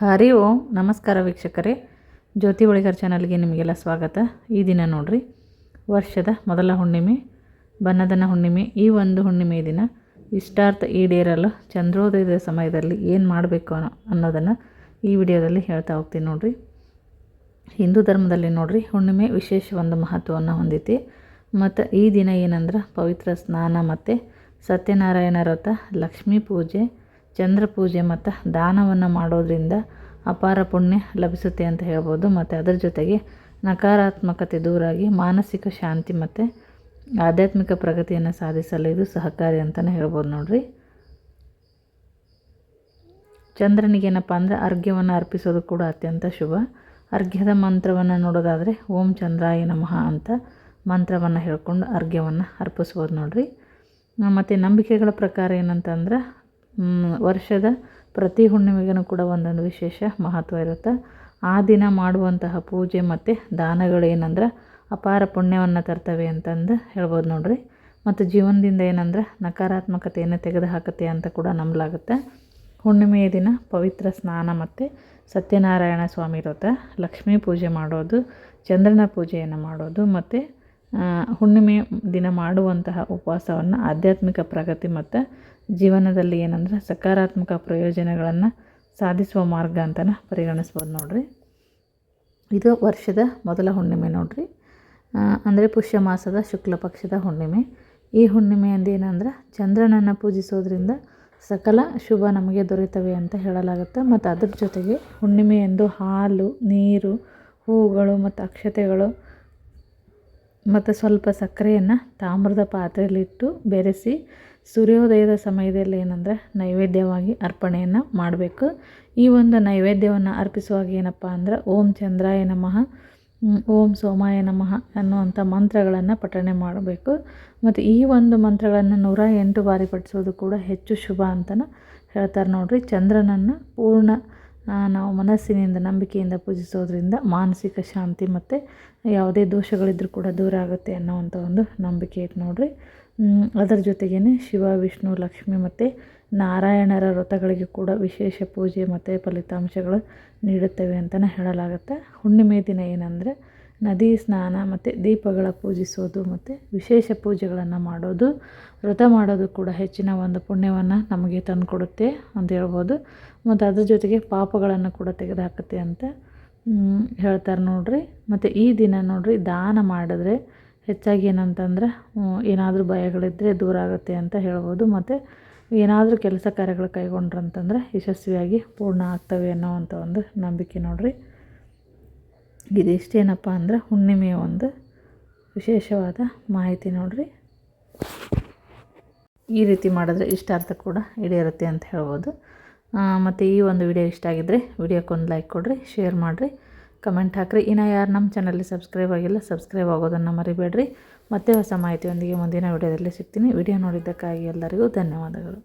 ಹರಿ ಓಂ, ನಮಸ್ಕಾರ ವೀಕ್ಷಕರೇ. ಜ್ಯೋತಿ ಬಳಿಗರ್ ಚಾನಲ್ಗೆ ನಿಮಗೆಲ್ಲ ಸ್ವಾಗತ. ಈ ದಿನ ನೋಡ್ರಿ, ವರ್ಷದ ಮೊದಲ ಹುಣ್ಣಿಮೆ ಬನ್ನದನ ಹುಣ್ಣಿಮೆ. ಈ ಒಂದು ಹುಣ್ಣಿಮೆ ದಿನ ಇಷ್ಟಾರ್ಥ ಈಡೇರಲು ಚಂದ್ರೋದಯದ ಸಮಯದಲ್ಲಿ ಏನು ಮಾಡಬೇಕು ಅನ್ನೋ ಅನ್ನೋದನ್ನು ಈ ವಿಡಿಯೋದಲ್ಲಿ ಹೇಳ್ತಾ ಹೋಗ್ತೀನಿ ನೋಡ್ರಿ. ಹಿಂದೂ ಧರ್ಮದಲ್ಲಿ ನೋಡ್ರಿ, ಹುಣ್ಣಿಮೆ ವಿಶೇಷ ಒಂದು ಮಹತ್ವವನ್ನು ಹೊಂದೈತಿ. ಮತ್ತು ಈ ದಿನ ಏನಂದ್ರೆ, ಪವಿತ್ರ ಸ್ನಾನ ಮತ್ತು ಸತ್ಯನಾರಾಯಣ ವ್ರತ, ಲಕ್ಷ್ಮೀ ಪೂಜೆ ಚಂದ್ರ ಪೂಜೆ ಮತ್ತು ದಾನವನ್ನು ಮಾಡೋದರಿಂದ ಅಪಾರ ಪುಣ್ಯ ಲಭಿಸುತ್ತೆ ಅಂತ ಹೇಳ್ಬೋದು. ಮತ್ತು ಅದರ ಜೊತೆಗೆ ನಕಾರಾತ್ಮಕತೆ ದೂರಾಗಿ ಮಾನಸಿಕ ಶಾಂತಿ ಮತ್ತು ಆಧ್ಯಾತ್ಮಿಕ ಪ್ರಗತಿಯನ್ನು ಸಾಧಿಸಲು ಇದು ಸಹಕಾರಿ ಅಂತಲೇ ಹೇಳ್ಬೋದು ನೋಡ್ರಿ. ಚಂದ್ರನಿಗೇನಪ್ಪ ಅಂದರೆ ಅರ್ಘ್ಯವನ್ನು ಅರ್ಪಿಸೋದು ಕೂಡ ಅತ್ಯಂತ ಶುಭ. ಅರ್ಘ್ಯದ ಮಂತ್ರವನ್ನು ನೋಡೋದಾದರೆ ಓಂ ಚಂದ್ರಾಯ ನಮಃ ಅಂತ ಮಂತ್ರವನ್ನು ಹೇಳ್ಕೊಂಡು ಅರ್ಘ್ಯವನ್ನು ಅರ್ಪಿಸ್ಬೋದು ನೋಡಿರಿ. ಮತ್ತು ನಂಬಿಕೆಗಳ ಪ್ರಕಾರ ಏನಂತಂದ್ರೆ ವರ್ಷದ ಪ್ರತಿ ಹುಣ್ಣಿಮೆಗೂ ಕೂಡ ಒಂದೊಂದು ವಿಶೇಷ ಮಹತ್ವ ಇರುತ್ತೆ. ಆ ದಿನ ಮಾಡುವಂತಹ ಪೂಜೆ ಮತ್ತು ದಾನಗಳೇನಂದ್ರೆ ಅಪಾರ ಪುಣ್ಯವನ್ನು ತರ್ತವೆ ಅಂತಂದು ಹೇಳ್ಬೋದು ನೋಡ್ರಿ. ಮತ್ತು ಜೀವನದಿಂದ ಏನಂದ್ರೆ ನಕಾರಾತ್ಮಕತೆಯನ್ನು ತೆಗೆದು ಹಾಕುತ್ತೆ ಅಂತ ಕೂಡ ನಂಬಲಾಗುತ್ತೆ. ಹುಣ್ಣಿಮೆಯ ದಿನ ಪವಿತ್ರ ಸ್ನಾನ ಮತ್ತು ಸತ್ಯನಾರಾಯಣ ಸ್ವಾಮಿ ವ್ರತ ಲಕ್ಷ್ಮೀ ಪೂಜೆ ಮಾಡೋದು, ಚಂದ್ರನ ಪೂಜೆಯನ್ನು ಮಾಡೋದು ಮತ್ತು ಹುಣ್ಣಿಮೆ ದಿನ ಮಾಡುವಂತಹ ಉಪವಾಸವನ್ನು ಆಧ್ಯಾತ್ಮಿಕ ಪ್ರಗತಿ ಮತ್ತು ಜೀವನದಲ್ಲಿ ಏನಂದ್ರೆ ಸಕಾರಾತ್ಮಕ ಪ್ರಯೋಜನಗಳನ್ನು ಸಾಧಿಸುವ ಮಾರ್ಗ ಅಂತಲೇ ಪರಿಗಣಿಸ್ಬೋದು ನೋಡಿರಿ. ಇದು ವರ್ಷದ ಮೊದಲ ಹುಣ್ಣಿಮೆ ನೋಡಿರಿ. ಅಂದರೆ ಪುಷ್ಯ ಮಾಸದ ಶುಕ್ಲ ಪಕ್ಷದ ಹುಣ್ಣಿಮೆ. ಈ ಹುಣ್ಣಿಮೆ ಏನಂದ್ರೆ ಚಂದ್ರನನ್ನು ಪೂಜಿಸೋದ್ರಿಂದ ಸಕಲ ಶುಭ ನಮಗೆ ದೊರೆತವೆ ಅಂತ ಹೇಳಲಾಗುತ್ತೆ. ಮತ್ತು ಅದ್ರ ಜೊತೆಗೆ ಹುಣ್ಣಿಮೆಯಂದು ಹಾಲು, ನೀರು, ಹೂಗಳು ಮತ್ತು ಅಕ್ಷತೆಗಳು ಮತ್ತು ಸ್ವಲ್ಪ ಸಕ್ಕರೆಯನ್ನು ತಾಮ್ರದ ಪಾತ್ರೆಯಲ್ಲಿಟ್ಟು ಬೆರೆಸಿ ಸೂರ್ಯೋದಯದ ಸಮಯದಲ್ಲಿ ಏನಂದರೆ ನೈವೇದ್ಯವಾಗಿ ಅರ್ಪಣೆಯನ್ನು ಮಾಡಬೇಕು. ಈ ಒಂದು ನೈವೇದ್ಯವನ್ನು ಅರ್ಪಿಸುವಾಗ ಏನಪ್ಪ ಅಂದ್ರೆ ಓಂ ಚಂದ್ರಾಯ ನಮಃ ಓಂ ಸೋಮಾಯ ನಮಃ ಅನ್ನುವಂಥ ಮಂತ್ರಗಳನ್ನು ಪಠಣೆ ಮಾಡಬೇಕು. ಮತ್ತು ಈ ಒಂದು ಮಂತ್ರಗಳನ್ನು ನೂರ ಎಂಟು ಬಾರಿ ಪಠಿಸೋದು ಕೂಡ ಹೆಚ್ಚು ಶುಭ ಅಂತಲೂ ಹೇಳ್ತಾರೆ ನೋಡಿರಿ. ಚಂದ್ರನನ್ನು ಪೂರ್ಣ ನಾವು ಮನಸ್ಸಿನಿಂದ, ನಂಬಿಕೆಯಿಂದ ಪೂಜಿಸೋದ್ರಿಂದ ಮಾನಸಿಕ ಶಾಂತಿ ಮತ್ತು ಯಾವುದೇ ದೋಷಗಳಿದ್ದರೂ ಕೂಡ ದೂರ ಆಗುತ್ತೆ ಅನ್ನೋವಂಥ ಒಂದು ನಂಬಿಕೆ ಐತೆ ನೋಡಿರಿ. ಅದರ ಜೊತೆಗೇ ಶಿವ, ವಿಷ್ಣು, ಲಕ್ಷ್ಮಿ ಮತ್ತು ನಾರಾಯಣರ ವ್ರತಗಳಿಗೆ ಕೂಡ ವಿಶೇಷ ಪೂಜೆ ಮತ್ತು ಫಲಿತಾಂಶಗಳು ನೀಡುತ್ತವೆ ಅಂತಲೇ ಹೇಳಲಾಗುತ್ತೆ. ಹುಣ್ಣಿಮೆ ದಿನ ಏನಂದರೆ ನದಿ ಸ್ನಾನ ಮತ್ತು ದೀಪಗಳ ಪೂಜಿಸೋದು ಮತ್ತು ವಿಶೇಷ ಪೂಜೆಗಳನ್ನು ಮಾಡೋದು, ವ್ರತ ಮಾಡೋದು ಕೂಡ ಹೆಚ್ಚಿನ ಒಂದು ಪುಣ್ಯವನ್ನು ನಮಗೆ ತಂದುಕೊಡುತ್ತೆ ಅಂತ ಹೇಳ್ಬೋದು. ಮತ್ತು ಅದ್ರ ಜೊತೆಗೆ ಪಾಪಗಳನ್ನು ಕೂಡ ತೆಗೆದುಹಾಕುತ್ತೆ ಅಂತ ಹೇಳ್ತಾರೆ ನೋಡಿರಿ. ಮತ್ತು ಈ ದಿನ ನೋಡಿರಿ ದಾನ ಮಾಡಿದ್ರೆ ಹೆಚ್ಚಾಗಿ ಏನಂತಂದ್ರೆ ಏನಾದರೂ ಭಯಗಳಿದ್ದರೆ ದೂರ ಆಗುತ್ತೆ ಅಂತ ಹೇಳ್ಬೋದು. ಮತ್ತು ಏನಾದರೂ ಕೆಲಸ ಕಾರ್ಯಗಳು ಕೈಗೊಂಡ್ರಂತಂದ್ರೆ ಯಶಸ್ವಿಯಾಗಿ ಪೂರ್ಣ ಆಗ್ತವೆ ಅನ್ನೋವಂಥ ಒಂದು ನಂಬಿಕೆ ನೋಡಿರಿ. ಇದಿಷ್ಟೇನಪ್ಪ ಅಂದ್ರೆ ಹುಣ್ಣಿಮೆಯ ಒಂದು ವಿಶೇಷವಾದ ಮಾಹಿತಿ ನೋಡಿರಿ. ಈ ರೀತಿ ಮಾಡಿದ್ರೆ ಇಷ್ಟಾರ್ಥ ಕೂಡ ಈಡೇರುತ್ತೆ ಅಂತ ಹೇಳ್ಬೋದು. ಮತ್ತು ಈ ಒಂದು ವಿಡಿಯೋ ಇಷ್ಟ ಆಗಿದ್ದರೆ ವಿಡಿಯೋಕ್ಕೊಂದು ಲೈಕ್ ಕೊಡಿರಿ, ಶೇರ್ ಮಾಡಿರಿ, ಕಮೆಂಟ್ ಹಾಕಿರಿ. ಇನ್ನು ಯಾರು ನಮ್ಮ ಚಾನಲ್ಲಿ ಸಬ್ಸ್ಕ್ರೈಬ್ ಆಗಿಲ್ಲ, ಸಬ್ಸ್ಕ್ರೈಬ್ ಆಗೋದನ್ನು ಮರಿಬೇಡ್ರಿ. ಮತ್ತೆ ಹೊಸ ಮಾಹಿತಿಯೊಂದಿಗೆ ಮುಂದಿನ ವಿಡಿಯೋದಲ್ಲಿ ಸಿಗ್ತೀನಿ. ವಿಡಿಯೋ ನೋಡಿದ್ದಕ್ಕಾಗಿ ಎಲ್ಲರಿಗೂ ಧನ್ಯವಾದಗಳು.